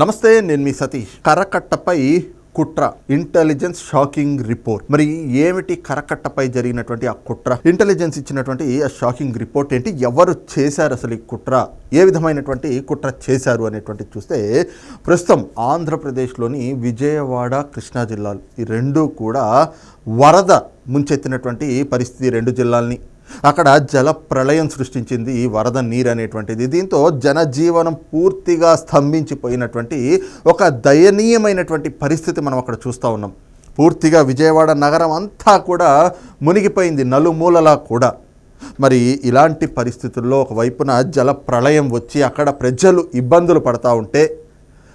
నమస్తే నేను మీ సతీష్. కరకట్టపై కుట్ర. ఇంటెలిజెన్స్ షాకింగ్ రిపోర్ట్ మరి ఏమిటి కరకట్టపై జరిగినటువంటి ఆ కుట్ర? ఇంటెలిజెన్స్ ఇచ్చినటువంటి ఆ షాకింగ్ రిపోర్ట్ ఏంటి? ఎవరు చేశారు అసలు ఈ కుట్ర? ఏ విధమైనటువంటి కుట్ర చేశారు అనేటువంటి చూస్తే ప్రస్తుతం ఆంధ్రప్రదేశ్లోని విజయవాడ కృష్ణా జిల్లాలు ఈ రెండు కూడా వరద ముంచెత్తినటువంటి పరిస్థితి రెండు జిల్లాల్ని. అక్కడ జల ప్రళయం సృష్టించింది ఈ వరద నీరు అనేటువంటిది. దీంతో జనజీవనం పూర్తిగా స్తంభించిపోయినటువంటి ఒక దయనీయమైనటువంటి పరిస్థితి మనం అక్కడ చూస్తూ ఉన్నాం. పూర్తిగా విజయవాడ నగరం అంతా కూడా మునిగిపోయింది నలుమూలలా కూడా. మరి ఇలాంటి పరిస్థితుల్లో ఒకవైపున జల ప్రళయం వచ్చి అక్కడ ప్రజలు ఇబ్బందులు పడతా ఉంటే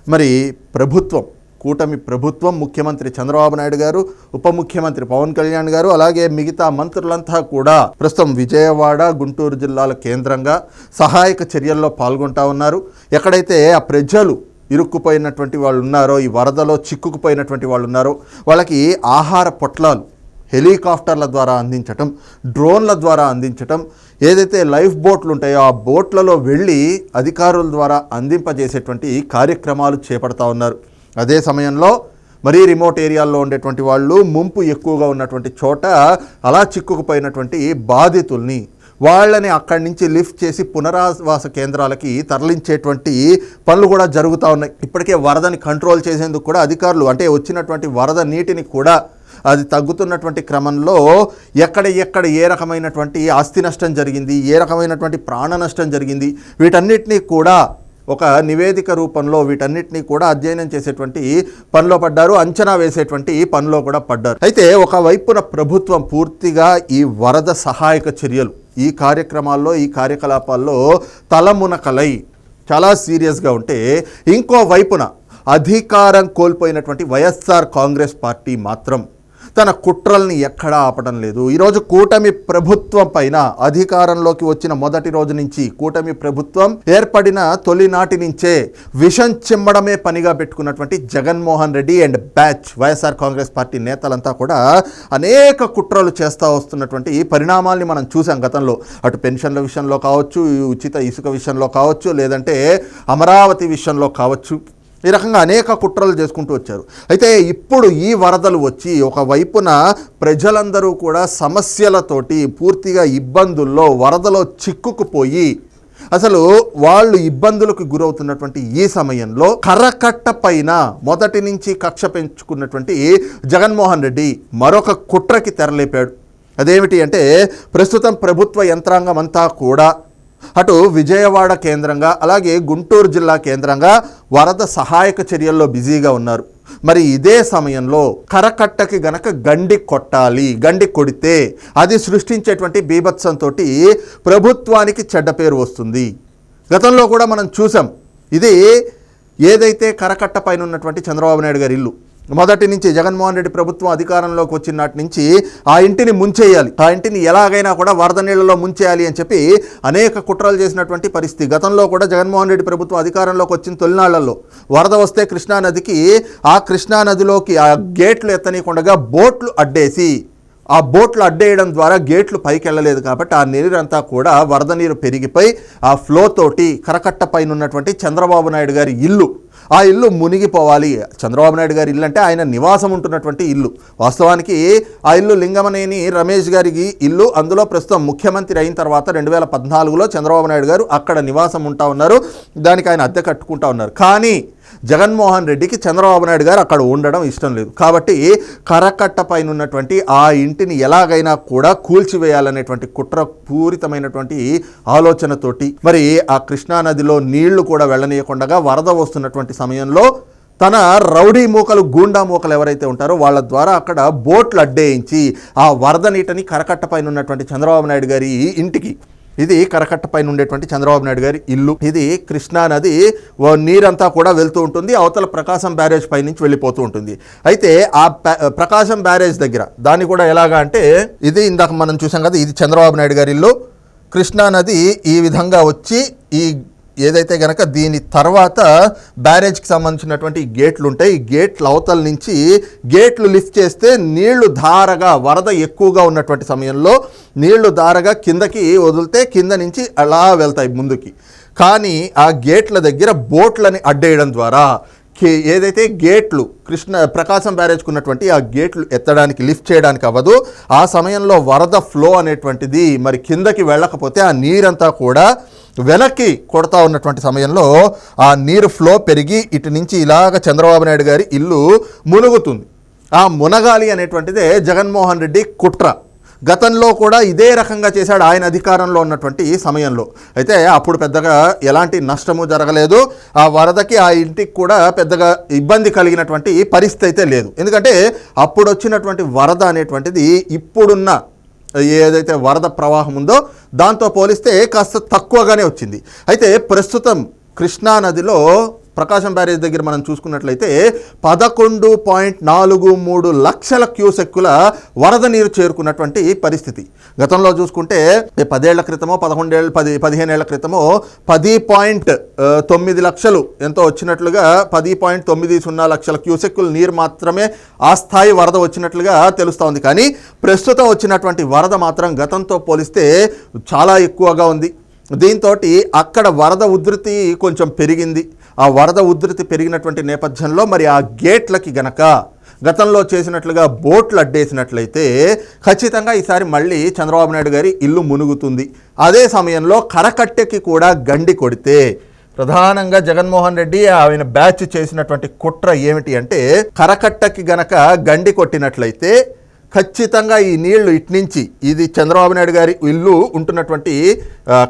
మరి ప్రభుత్వం కూటమి ప్రభుత్వం ముఖ్యమంత్రి చంద్రబాబు నాయుడు గారు ఉప ముఖ్యమంత్రి పవన్ కళ్యాణ్ గారు అలాగే మిగతా మంత్రులంతా కూడా ప్రస్తుతం విజయవాడ గుంటూరు జిల్లాల కేంద్రంగా సహాయక చర్యల్లో పాల్గొంటా ఉన్నారు. ఎక్కడైతే ఆ ప్రజలు ఇరుక్కుపోయినటువంటి వాళ్ళు ఉన్నారో ఈ వరదలో చిక్కుకుపోయినటువంటి వాళ్ళు ఉన్నారో వాళ్ళకి ఆహార పొట్లాలు హెలికాప్టర్ల ద్వారా అందించటం డ్రోన్ల ద్వారా అందించటం ఏదైతే లైఫ్ బోట్లు ఉంటాయో ఆ బోట్లలో వెళ్ళి అధికారుల ద్వారా అందింపజేసేటువంటి కార్యక్రమాలు చేపడతా ఉన్నారు. అదే సమయంలో మరీ రిమోట్ ఏరియాల్లో ఉండేటువంటి వాళ్ళు ముంపు ఎక్కువగా ఉన్నటువంటి చోట అలా చిక్కుకుపోయినటువంటి బాధితుల్ని వాళ్ళని అక్కడి నుంచి లిఫ్ట్ చేసి పునరావాస కేంద్రాలకి తరలించేటువంటి పనులు కూడా జరుగుతూ ఉన్నాయి. ఇప్పటికే వరదని కంట్రోల్ చేసేందుకు కూడా అధికారులు అంటే వచ్చినటువంటి వరద నీటిని కూడా అది తగ్గుతున్నటువంటి క్రమంలో ఎక్కడ ఎక్కడ ఏ రకమైనటువంటి ఆస్తి నష్టం జరిగింది ఏ రకమైనటువంటి ప్రాణ నష్టం జరిగింది వీటన్నిటినీ కూడా ఒక నివేదిక రూపంలో వీటన్నిటినీ కూడా అధ్యయనం చేసేటువంటి పనిలో పడ్డారు అంచనా వేసేటువంటి పనిలో కూడా పడ్డారు. అయితే ఒకవైపున ప్రభుత్వం పూర్తిగా ఈ వరద సహాయక చర్యలు ఈ కార్యక్రమాల్లో ఈ కార్యకలాపాల్లో తలమునకలై చాలా సీరియస్గా ఉంటే ఇంకో వైపున అధికారం కోల్పోయినటువంటి వైఎస్ఆర్ కాంగ్రెస్ పార్టీ మాత్రం తన కుట్రల్ని ఎక్కడా ఆపడం లేదు. ఈరోజు కూటమి ప్రభుత్వం పైన అధికారంలోకి వచ్చిన మొదటి రోజు నుంచి కూటమి ప్రభుత్వం ఏర్పడిన తొలినాటి నుంచే విషం చిమ్మడమే పనిగా పెట్టుకున్నటువంటి Jaganmohan Reddy and batch YSR Congress party నేతలంతా కూడా అనేక కుట్రలు చేస్తూ వస్తున్నటువంటి ఈ పరిణామాల్ని మనం చూసాం గతంలో. అటు పెన్షన్ల విషయంలో కావచ్చు ఉచిత ఇసుక విషయంలో కావచ్చు లేదంటే అమరావతి విషయంలో కావచ్చు ఈ రకంగా అనేక కుట్రలు చేసుకుంటూ వచ్చారు. అయితే ఇప్పుడు ఈ వరదలు వచ్చి ఒక వైపున ప్రజలందరూ కూడా సమస్యలతోటి పూర్తిగా ఇబ్బందుల్లో వరదలో చిక్కుకుపోయి అసలు వాళ్ళు ఇబ్బందులకు గురవుతున్నటువంటి ఈ సమయంలో కర్రకట్ట పైన మొదటి నుంచి కక్ష పెంచుకున్నటువంటి జగన్మోహన్ రెడ్డి మరొక కుట్రకి తెరలేపాడు. అదేమిటి అంటే ప్రస్తుతం ప్రభుత్వ యంత్రాంగం అంతా కూడా అటు విజయవాడ కేంద్రంగా అలాగే గుంటూరు జిల్లా కేంద్రంగా వరద సహాయక చర్యల్లో బిజీగా ఉన్నారు. మరి ఇదే సమయంలో కరకట్టకి గనక గండి కొట్టాలి గండి కొడితే అది సృష్టించేటువంటి బీభత్సంతో ప్రభుత్వానికి చెడ్డ పేరు వస్తుంది. గతంలో కూడా మనం చూసాం ఇది ఏదైతే కరకట్ట పైన ఉన్నటువంటి చంద్రబాబు నాయుడు గారి ఇల్లు మొదటి నుంచి జగన్మోహన్ రెడ్డి ప్రభుత్వం అధికారంలోకి వచ్చిన నాటి నుంచి ఆ ఇంటిని ముంచేయాలి. ఆ ఇంటిని ఎలాగైనా కూడా వరద నీళ్ళలో ముంచేయాలి అని చెప్పి అనేక కుట్రలు చేసినటువంటి పరిస్థితి. గతంలో కూడా జగన్మోహన్ రెడ్డి ప్రభుత్వం అధికారంలోకి వచ్చిన తొలినాళ్ళలో వరద వస్తే కృష్ణా నదికి ఆ కృష్ణా నదిలోకి ఆ గేట్లు ఎత్తనీయకుండా బోట్లు అడ్డేసి ఆ బోట్లు అడ్డేయడం ద్వారా గేట్లు పైకి వెళ్ళలేదు కాబట్టి ఆ నీరంతా కూడా వరద నీరు పెరిగిపోయి ఆ ఫ్లో తోటి కరకట్ట పైన ఉన్నటువంటి చంద్రబాబు నాయుడు గారి ఇల్లు ఆ ఇల్లు మునిగిపోవాలి. చంద్రబాబు నాయుడు గారి ఇల్లు అంటే ఆయన నివాసం ఉంటున్నటువంటి ఇల్లు. వాస్తవానికి ఆ ఇల్లు లింగమనేని రమేష్ గారికి ఇల్లు. అందులో ప్రస్తుతం ముఖ్యమంత్రి అయిన తర్వాత రెండు వేల పద్నాలుగులో చంద్రబాబు నాయుడు గారు అక్కడ నివాసం ఉంటా ఉన్నారు. దానికి ఆయన అద్దె కట్టుకుంటా ఉన్నారు. కానీ జగన్మోహన్ రెడ్డికి చంద్రబాబు నాయుడు గారు అక్కడ ఉండడం ఇష్టం లేదు. కాబట్టి కరకట్ట పైన ఉన్నటువంటి ఆ ఇంటిని ఎలాగైనా కూడా కూల్చివేయాలనేటువంటి కుట్ర పూరితమైనటువంటి ఆలోచనతోటి మరి ఆ కృష్ణా నదిలో నీళ్ళు కూడా వెళ్ళనీయకుండా వరద వస్తున్నటువంటి సమయంలో తన రౌడీ మూకలు గూండా మూకలు ఎవరైతే ఉంటారో వాళ్ళ ద్వారా అక్కడ బోట్లు అడ్డేయించి ఆ వరద నీటిని కరకట్ట పైన ఉన్నటువంటి చంద్రబాబు నాయుడు గారి ఇంటికి ఇది కరకట్ట పైన ఉండేటువంటి చంద్రబాబు నాయుడు గారి ఇల్లు. ఇది కృష్ణా నది నీరంతా కూడా వెళ్తూ ఉంటుంది. అవతల ప్రకాశం బ్యారేజ్ పై నుంచి వెళ్ళిపోతూ ఉంటుంది. అయితే ఆ ప్రకాశం బ్యారేజ్ దగ్గర దాన్ని కూడా ఎలాగా అంటే ఇది ఇందాక మనం చూసాం కదా ఇది చంద్రబాబు నాయుడు గారి ఇల్లు. కృష్ణా నది ఈ విధంగా వచ్చి ఈ ఏదైతే గనక దీని తర్వాత బ్యారేజ్కి సంబంధించినటువంటి గేట్లు ఉంటాయి ఈ గేట్ల అవతల నుంచి గేట్లు లిఫ్ట్ చేస్తే నీళ్ళు ధారగా వరద ఎక్కువగా ఉన్నటువంటి సమయంలో నీళ్ళు ధారగా కిందకి వదిలితే కింద నుంచి అలా వెళ్తాయి ముందుకి. కానీ ఆ గేట్ల దగ్గర బోట్లని అడ్డేయడం ద్వారా ఏదైతే గేట్లు కృష్ణ ప్రకాశం బ్యారేజ్కి ఉన్నటువంటి ఆ గేట్లు ఎత్తడానికి లిఫ్ట్ చేయడానికి అవ్వదు. ఆ సమయంలో వరద ఫ్లో అనేటువంటిది మరి కిందకి వెళ్ళకపోతే ఆ నీరంతా కూడా వెనక్కి కొడతా ఉన్నటువంటి సమయంలో ఆ నీరు ఫ్లో పెరిగి ఇటు నుంచి ఇలాగ చంద్రబాబు నాయుడు గారి ఇల్లు మునుగుతుంది. ఆ మునగాలి అనేటువంటిదే జగన్మోహన్ రెడ్డి కుట్ర. గతంలో కూడా ఇదే రకంగా చేశాడు ఆయన అధికారంలో ఉన్నటువంటి సమయంలో. అయితే అప్పుడు పెద్దగా ఎలాంటి నష్టము జరగలేదు. ఆ వరదకి ఆ ఇంటికి కూడా పెద్దగా ఇబ్బంది కలిగినటువంటి పరిస్థితి అయితే లేదు. ఎందుకంటే అప్పుడు వచ్చినటువంటి వరద అనేటువంటిది ఇప్పుడున్న ఏదైతే వరద ప్రవాహం ఉందో దాంతో పోలిస్తే కాస్త తక్కువగానే వచ్చింది. అయితే ప్రస్తుతం కృష్ణా నదిలో ప్రకాశం బ్యారేజ్ దగ్గర మనం చూసుకున్నట్లయితే పదకొండు పాయింట్ నాలుగు మూడు లక్షల క్యూసెక్కుల వరద నీరు చేరుకున్నటువంటి పరిస్థితి. గతంలో చూసుకుంటే పదేళ్ళ క్రితమో పదకొండేళ్ళ పది పదిహేనేళ్ళ క్రితమో పది పాయింట్ తొమ్మిది లక్షలు ఎంతో వచ్చినట్లుగా పది పాయింట్ తొమ్మిది సున్నా లక్షల క్యూసెక్కుల నీరు మాత్రమే ఆ స్థాయి వరద వచ్చినట్లుగా తెలుస్తూ ఉంది. కానీ ప్రస్తుతం వచ్చినటువంటి వరద మాత్రం గతంతో పోలిస్తే చాలా ఎక్కువగా ఉంది. దీంతో అక్కడ వరద ఉధృతి కొంచెం పెరిగింది. ఆ వరద ఉధృతి పెరిగినటువంటి నేపథ్యంలో మరి ఆ గేట్లకి గనక గతంలో చేసినట్లుగా బోట్లు అడ్డేసినట్లయితే ఖచ్చితంగా ఈసారి మళ్ళీ చంద్రబాబు నాయుడు గారి ఇల్లు మునుగుతుంది. అదే సమయంలో కరకట్టెకి కూడా గండి కొడితే ప్రధానంగా జగన్మోహన్ రెడ్డి ఆయన బ్యాచ్ చేసినటువంటి కుట్ర ఏమిటి అంటే కరకట్టకి గనక గండి కొట్టినట్లయితే ఖచ్చితంగా ఈ నీళ్ళు ఇట్నుంచి ఇది చంద్రబాబు నాయుడు గారి ఇల్లు ఉంటున్నటువంటి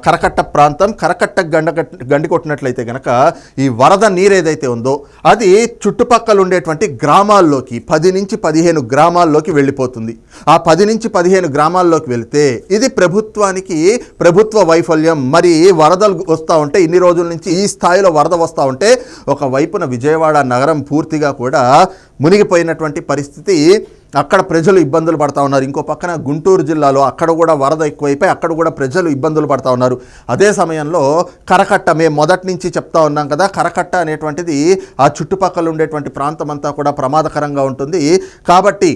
కరకట్ట ప్రాంతం కరకట్ట గండ గండి కొట్టినట్లయితే గనక ఈ వరద నీరు ఏదైతే ఉందో అది చుట్టుపక్కల ఉండేటువంటి గ్రామాల్లోకి పది నుంచి పదిహేను గ్రామాల్లోకి వెళ్ళిపోతుంది. ఆ పది నుంచి పదిహేను గ్రామాల్లోకి వెళితే ఇది ప్రభుత్వానికి ప్రభుత్వ వైఫల్యం. మరి వరదలు వస్తూ ఉంటే ఇన్ని రోజుల నుంచి ఈ స్థాయిలో వరద వస్తూ ఉంటే ఒక వైపున విజయవాడ నగరం పూర్తిగా కూడా మునిగిపోయినటువంటి పరిస్థితి అక్కడ ప్రజలు ఇబ్బందులు పడతా ఉన్నారు. ఇంకో పక్కన గుంటూరు జిల్లాలో అక్కడ కూడా వరద ఎక్కువైపోయి అక్కడ కూడా ప్రజలు ఇబ్బందులు పడతా ఉన్నారు. అదే సమయంలో కరకట్ట మేము మొదటి నుంచి చెప్తా ఉన్నాం కదా కరకట్ట అనేటువంటిది ఆ చుట్టుపక్కల ఉండేటువంటి ప్రాంతం అంతా కూడా ప్రమాదకరంగా ఉంటుంది. కాబట్టి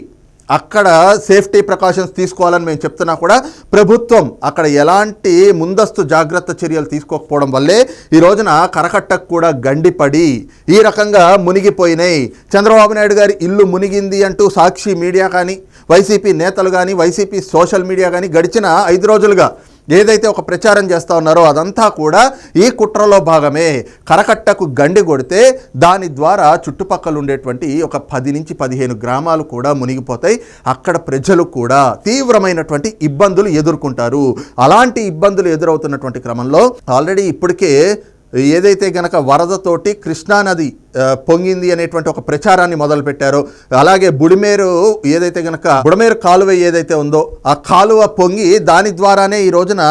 అక్కడ సేఫ్టీ ప్రికాషన్స్ తీసుకోవాలని మేము చెప్తున్నా కూడా ప్రభుత్వం అక్కడ ఎలాంటి ముందస్తు జాగ్రత్త చర్యలు తీసుకోకపోవడం వల్లే ఈ రోజున కరకట్టకు కూడా గండిపడి ఈ రకంగా మునిగిపోయినాయి. చంద్రబాబు నాయుడు గారి ఇల్లు మునిగింది అంటూ సాక్షి మీడియా కానీ వైసీపీ నేతలు కానీ వైసీపీ సోషల్ మీడియా కానీ గడిచిన ఐదు రోజులుగా ఏదైతే ఒక ప్రచారం చేస్తూ ఉన్నారో అదంతా కూడా ఈ కుట్రలో భాగమే. కరకట్టకు గండి కొడితే దాని ద్వారా చుట్టుపక్కల ఉండేటువంటి ఒక పది నుంచి పదిహేను గ్రామాలు కూడా మునిగిపోతాయి. అక్కడ ప్రజలు కూడా తీవ్రమైనటువంటి ఇబ్బందులు ఎదుర్కొంటారు. అలాంటి ఇబ్బందులు ఎదురవుతున్నటువంటి క్రమంలో ఆల్రెడీ ఇప్పటికే ఏదైతే గనక వరదతోటి కృష్ణానది పొంగింది అనేటువంటి ఒక ప్రచారాన్ని మొదలుపెట్టారు. అలాగే బుడిమేరు ఏదైతే గనక బుడమేరు కాలువ ఏదైతే ఉందో ఆ కాలువ పొంగి దాని ద్వారానే ఈ రోజున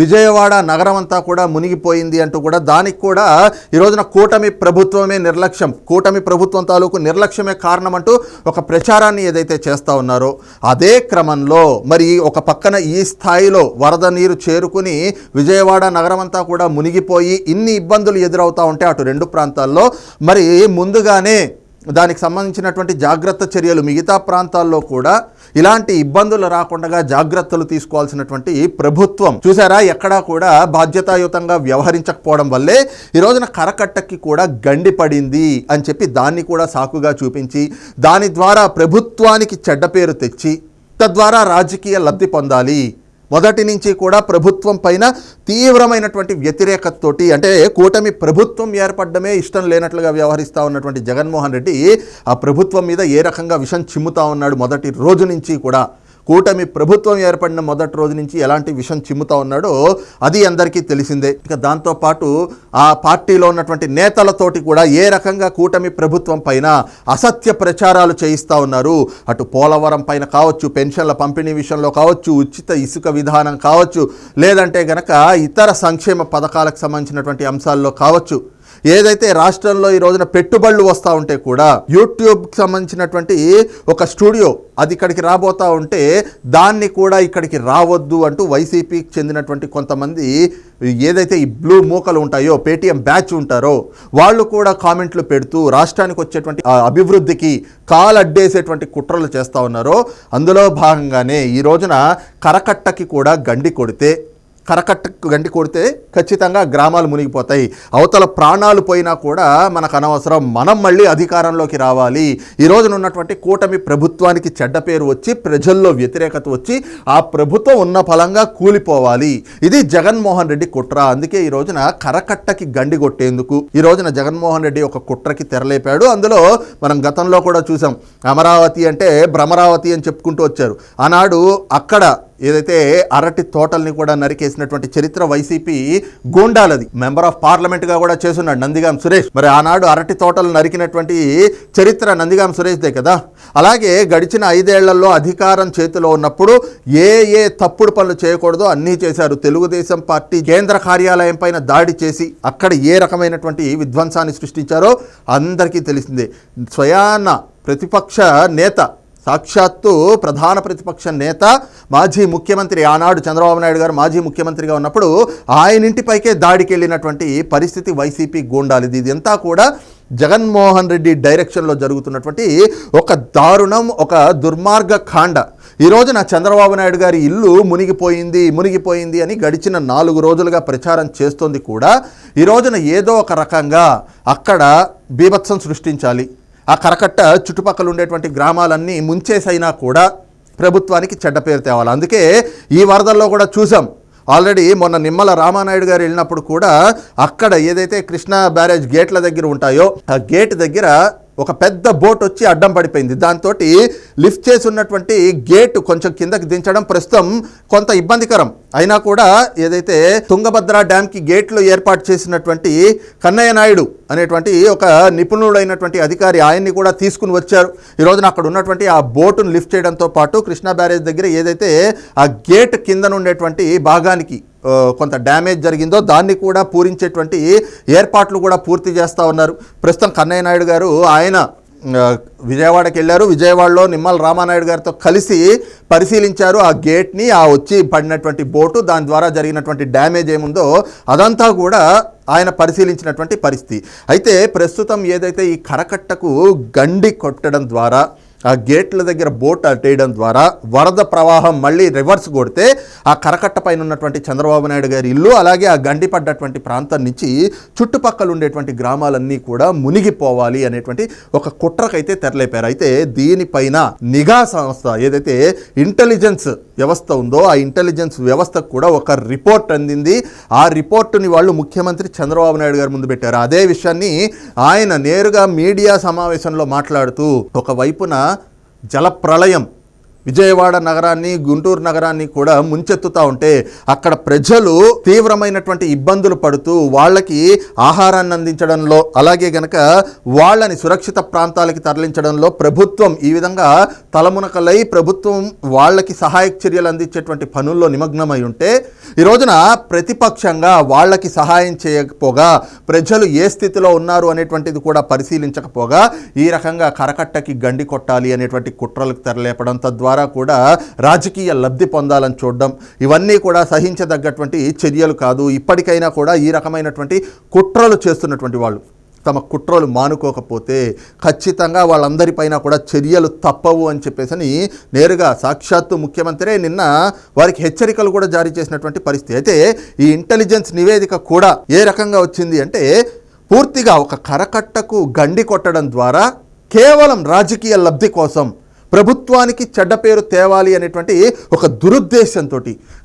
విజయవాడ నగరం అంతా కూడా మునిగిపోయింది అంటూ కూడా దానికి కూడా ఈ రోజున కూటమి ప్రభుత్వమే నిర్లక్ష్యం. కూటమి ప్రభుత్వం తాలూకు నిర్లక్ష్యమే కారణం అంటూ ఒక ప్రచారాన్ని ఏదైతే చేస్తూ ఉన్నారో అదే క్రమంలో మరి ఒక పక్కన ఈ స్థాయిలో వరద నీరు చేరుకుని విజయవాడ నగరం అంతా కూడా మునిగిపోయి ఇన్ని ఇబ్బందులు ఎదురవుతూ ఉంటే అటు రెండు ప్రాంతాల్లో మరి ముందుగానే దానికి సంబంధించినటువంటి జాగ్రత్త చర్యలు మిగతా ప్రాంతాల్లో కూడా ఇలాంటి ఇబ్బందులు రాకుండా జాగ్రత్తలు తీసుకోవాల్సినటువంటి ప్రభుత్వం. చూసారా ఎక్కడా కూడా బాధ్యతాయుతంగా వ్యవహరించకపోవడం వల్లే ఈ రోజున కరకట్టకి కూడా గండి పడింది అని చెప్పి దాన్ని కూడా సాకుగా చూపించి దాని ద్వారా ప్రభుత్వానికి చెడ్డ పేరు తెచ్చి తద్వారా రాజకీయ లబ్ధి పొందాలి. మొదటి నుంచి కూడా ప్రభుత్వం పైన తీవ్రమైనటువంటి వ్యతిరేకతతోటి అంటే కూటమి ప్రభుత్వం ఏర్పడమే ఇష్టం లేనట్లుగా వ్యవహరిస్తూ ఉన్నటువంటి జగన్మోహన్ రెడ్డి ఆ ప్రభుత్వం మీద ఏ రకంగా విషం చిమ్ముతా ఉన్నాడు మొదటి రోజు నుంచి కూడా. కూటమి ప్రభుత్వం ఏర్పడిన మొదటి రోజు నుంచి ఎలాంటి విషం చిమ్ముతా ఉన్నాడో అది అందరికీ తెలిసిందే. ఇక దాంతోపాటు ఆ పార్టీలో ఉన్నటువంటి నేతలతోటి కూడా ఏ రకంగా కూటమి ప్రభుత్వం పైన అసత్య ప్రచారాలు చేయిస్తూ ఉన్నారు? అటు పోలవరం పైన కావచ్చు పెన్షన్ల పంపిణీ విషయంలో కావచ్చు ఉచిత ఇసుక విధానం కావచ్చు లేదంటే గనక ఇతర సంక్షేమ పథకాలకు సంబంధించినటువంటి అంశాల్లో కావచ్చు. ఏదైతే రాష్ట్రంలో ఈ రోజున పెట్టుబడులు వస్తూ ఉంటే కూడా యూట్యూబ్కి సంబంధించినటువంటి ఒక స్టూడియో అది ఇక్కడికి రాబోతా ఉంటే దాన్ని కూడా ఇక్కడికి రావద్దు అంటూ వైసీపీకి చెందినటువంటి కొంతమంది ఏదైతే ఈ బ్లూ మూకలు ఉంటాయో పేటీఎం బ్యాచ్ ఉంటారో వాళ్ళు కూడా కామెంట్లు పెడుతూ రాష్ట్రానికి వచ్చేటువంటి అభివృద్ధికి అభివృద్ధికి కాలడ్డేసేటువంటి కుట్రలు చేస్తూ ఉన్నారో అందులో భాగంగానే ఈ రోజున కరకట్టకి కూడా గండి కొడితే కరకట్టకు గంటి కొడితే ఖచ్చితంగా గ్రామాలు మునిగిపోతాయి. అవతల ప్రాణాలు పోయినా కూడా మనకు అనవసరం. మనం మళ్ళీ అధికారంలోకి రావాలి. ఈ రోజున ఉన్నటువంటి కూటమి ప్రభుత్వానికి చెడ్డ పేరు వచ్చి ప్రజల్లో వ్యతిరేకత వచ్చి ఆ ప్రభుత్వం ఉన్న ఫలంగా కూలిపోవాలి. ఇది జగన్మోహన్ రెడ్డి కుట్ర. అందుకే ఈ రోజున కరకట్టకి గండి కొట్టేందుకు. ఈ రోజున జగన్మోహన్ రెడ్డి ఒక కుట్రకి తెరలేపాడు. అందులో మనం గతంలో కూడా చూసాం. అమరావతి అంటే భ్రమరావతి అని చెప్పుకుంటూ వచ్చారు. ఆనాడు అక్కడ ఏదైతే అరటి తోటల్ని కూడా నరికేసినటువంటి చరిత్ర వైసీపీ గూండాలది. మెంబర్ ఆఫ్ పార్లమెంట్గా కూడా చేస్తున్నాడు నందిగాం సురేష్. మరి ఆనాడు అరటి తోటలు నరికినటువంటి చరిత్ర నందిగాం సురేష్దే కదా? అలాగే గడిచిన ఐదేళ్ళలో అధికారం చేతిలో ఉన్నప్పుడు ఏ ఏ తప్పుడు పనులు చేయకూడదో అన్నీ చేశారు. తెలుగుదేశం పార్టీ కేంద్ర కార్యాలయం పైన దాడి చేసి అక్కడ ఏ రకమైనటువంటి విధ్వంసాన్ని సృష్టించారో అందరికీ తెలిసిందే. స్వయాన ప్రతిపక్ష నేత సాక్షాత్తు ప్రధాన ప్రతిపక్ష నేత మాజీ ముఖ్యమంత్రి ఆనాడు చంద్రబాబు నాయుడు గారు మాజీ ముఖ్యమంత్రిగా ఉన్నప్పుడు ఆయన ఇంటిపైకే దాడికి వెళ్ళినటువంటి పరిస్థితి వైసీపీ గూండాలిది. ఇదంతా కూడా జగన్మోహన్ రెడ్డి డైరెక్షన్లో జరుగుతున్నటువంటి ఒక దారుణం ఒక దుర్మార్గ కాండ. ఈ రోజున చంద్రబాబు నాయుడు గారి ఇల్లు మునిగిపోయింది మునిగిపోయింది అని గడిచిన నాలుగు రోజులుగా ప్రచారం చేస్తోంది కూడా. ఈ రోజున ఏదో ఒక రకంగా అక్కడ బీభత్సం సృష్టించాలి. ఆ కరకట్ట చుట్టుపక్కల ఉండేటువంటి గ్రామాలన్నీ ముంచేసైనా కూడా ప్రభుత్వానికి చెడ్డ పేరు తేవాలి. అందుకే ఈ వరదల్లో కూడా చూసాం. ఆల్రెడీ మొన్న నిమ్మల రామానాయుడు గారు వెళ్ళినప్పుడు కూడా అక్కడ ఏదైతే కృష్ణా బ్యారేజ్ గేట్ల దగ్గర ఉంటాయో ఆ గేట్ దగ్గర ఒక పెద్ద బోట్ వచ్చి అడ్డం పడిపోయింది. దాంతో లిఫ్ట్ చేసి ఉన్నటువంటి గేట్ కొంచెం కిందకి దించడం ప్రస్తుతం కొంత ఇబ్బందికరం. అయినా కూడా ఏదైతే తుంగభద్ర డ్యామ్కి గేట్లు ఏర్పాటు చేసినటువంటి కన్నయ్య నాయుడు అనేటువంటి ఒక నిపుణుడైనటువంటి అధికారి ఆయన్ని కూడా తీసుకుని వచ్చారు. ఈరోజున అక్కడ ఉన్నటువంటి ఆ బోటును లిఫ్ట్ చేయడంతో పాటు కృష్ణా బ్యారేజ్ దగ్గర ఏదైతే ఆ గేట్ కింద ఉండేటువంటి భాగానికి కొంత డ్యామేజ్ జరిగిందో దాన్ని కూడా పూరించేటువంటి ఏర్పాట్లు కూడా పూర్తి చేస్తూ ఉన్నారు. ప్రస్తుతం కన్నయ్య నాయుడు గారు ఆయన విజయవాడకి వెళ్ళారు. విజయవాడలో నిమ్మల రామానాయుడు గారితో కలిసి పరిశీలించారు. ఆ గేట్ని ఆ వచ్చి పడినటువంటి బోటు దాని ద్వారా జరిగినటువంటి డ్యామేజ్ ఏముందో అదంతా కూడా ఆయన పరిశీలించినటువంటి పరిస్థితి. అయితే ప్రస్తుతం ఏదైతే ఈ కరకట్టకు గండి కొట్టడం ద్వారా ఆ గేట్ల దగ్గర బోట్ అట్టేయడం ద్వారా వరద ప్రవాహం మళ్ళీ రివర్స్ కొడితే ఆ కరకట్ట పైన ఉన్నటువంటి చంద్రబాబు నాయుడు గారి ఇల్లు అలాగే ఆ గండి పడ్డటువంటి ప్రాంతం నుంచి చుట్టుపక్కల ఉండేటువంటి గ్రామాలన్నీ కూడా మునిగిపోవాలి అనేటువంటి ఒక కుట్రకైతే తెరలేపారు. అయితే దీనిపైన నిఘా సంస్థ ఏదైతే ఇంటెలిజెన్స్ వ్యవస్థ ఉందో ఆ ఇంటెలిజెన్స్ వ్యవస్థకు కూడా ఒక రిపోర్ట్ అందింది. ఆ రిపోర్టుని వాళ్ళు ముఖ్యమంత్రి చంద్రబాబు నాయుడు గారి ముందు పెట్టారు. అదే విషయాన్ని ఆయన నేరుగా మీడియా సమావేశంలో మాట్లాడుతూ ఒకవైపున జలప్రళయం విజయవాడ నగరాన్ని గుంటూరు నగరాన్ని కూడా ముంచెత్తుతా ఉంటే అక్కడ ప్రజలు తీవ్రమైనటువంటి ఇబ్బందులు పడుతూ వాళ్ళకి ఆహారాన్ని అందించడంలో అలాగే గనక వాళ్ళని సురక్షిత ప్రాంతాలకి తరలించడంలో ప్రభుత్వం ఈ విధంగా తలమునకలై ప్రభుత్వం వాళ్ళకి సహాయక చర్యలు అందించేటువంటి పనుల్లో నిమగ్నమై ఉంటే ఈ రోజున ప్రతిపక్షంగా వాళ్ళకి సహాయం చేయకపోగా ప్రజలు ఏ స్థితిలో ఉన్నారు అనేటువంటిది కూడా పరిశీలించకపోగా ఈ రకంగా కరకట్టకి గండి కొట్టాలి అనేటువంటి కుట్రలకు తెరలేపడం తద్వారా కూడా రాజకీయ లబ్ధి పొందాలని చూడడం. ఇవన్నీ కూడా సహించదగ్గటువంటి చర్యలు కాదు. ఇప్పటికైనా కూడా ఈ రకమైనటువంటి కుట్రలు చేస్తున్నటువంటి వాళ్ళు. తమ కుట్రలు మానుకోకపోతే ఖచ్చితంగా వాళ్ళందరిపైన కూడా చర్యలు తప్పవు అని చెప్పేసి నేరుగా సాక్షాత్తు ముఖ్యమంత్రే నిన్న వారికి హెచ్చరికలు కూడా జారీ చేసినటువంటి పరిస్థితి. అయితే ఈ ఇంటెలిజెన్స్ నివేదిక కూడా ఏ రకంగా వచ్చింది అంటే పూర్తిగా ఒక కరకట్టకు గండి కొట్టడం ద్వారా కేవలం రాజకీయ లబ్ధి కోసం ప్రభుత్వానికి చెడ్డ పేరు తేవాలి అనేటువంటి ఒక దురుద్దేశంతో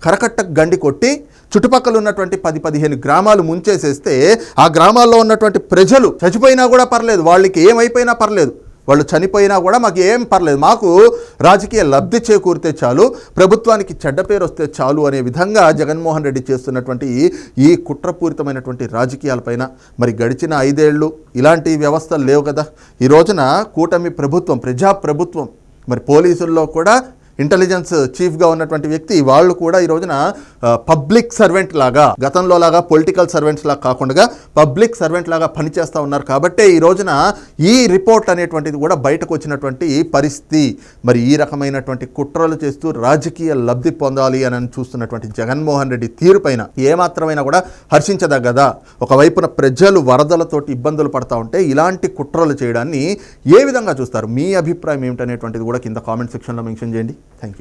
కరకట్టకు గండి కొట్టి చుట్టుపక్కల ఉన్నటువంటి పది పదిహేను గ్రామాలు ముంచేసేస్తే ఆ గ్రామాల్లో ఉన్నటువంటి ప్రజలు చచ్చిపోయినా కూడా పర్లేదు వాళ్ళకి ఏమైపోయినా పర్లేదు వాళ్ళు చనిపోయినా కూడా మాకు ఏం పర్లేదు. మాకు రాజకీయ లబ్ధి చేకూరితే చాలు ప్రభుత్వానికి చెడ్డ పేరు వస్తే చాలు అనే విధంగా జగన్మోహన్ రెడ్డి చేస్తున్నటువంటి ఈ కుట్రపూరితమైనటువంటి రాజకీయాలపైన మరి గడిచిన ఐదేళ్ళు ఇలాంటి వ్యవస్థలు లేవు కదా. ఈ రోజున కూటమి ప్రభుత్వం ప్రజా ప్రభుత్వం మరి పోలీసుల్లో కూడా ఇంటెలిజెన్స్ చీఫ్గా ఉన్నటువంటి వ్యక్తి వాళ్ళు కూడా ఈ రోజున పబ్లిక్ సర్వెంట్ లాగా గతంలో లాగా పొలిటికల్ సర్వెంట్స్ లాగా కాకుండా పబ్లిక్ సర్వెంట్ లాగా పనిచేస్తూ ఉన్నారు కాబట్టి ఈ రోజున ఈ రిపోర్ట్ అనేటువంటిది కూడా బయటకు వచ్చినటువంటి పరిస్థితి. మరి ఈ రకమైనటువంటి కుట్రలు చేస్తూ రాజకీయ లబ్ధి పొందాలి అని చూస్తున్నటువంటి జగన్మోహన్ రెడ్డి తీరుపైన ఏమాత్రమైనా కూడా హర్షించదగ్గదా? ఒకవైపున ప్రజలు వరదలతోటి ఇబ్బందులు పడతా ఉంటే ఇలాంటి కుట్రలు చేయడాన్ని ఏ విధంగా చూస్తారు? మీ అభిప్రాయం ఏమిటనేటువంటిది కూడా కింద కామెంట్ సెక్షన్లో మెన్షన్ చేయండి. Thank you.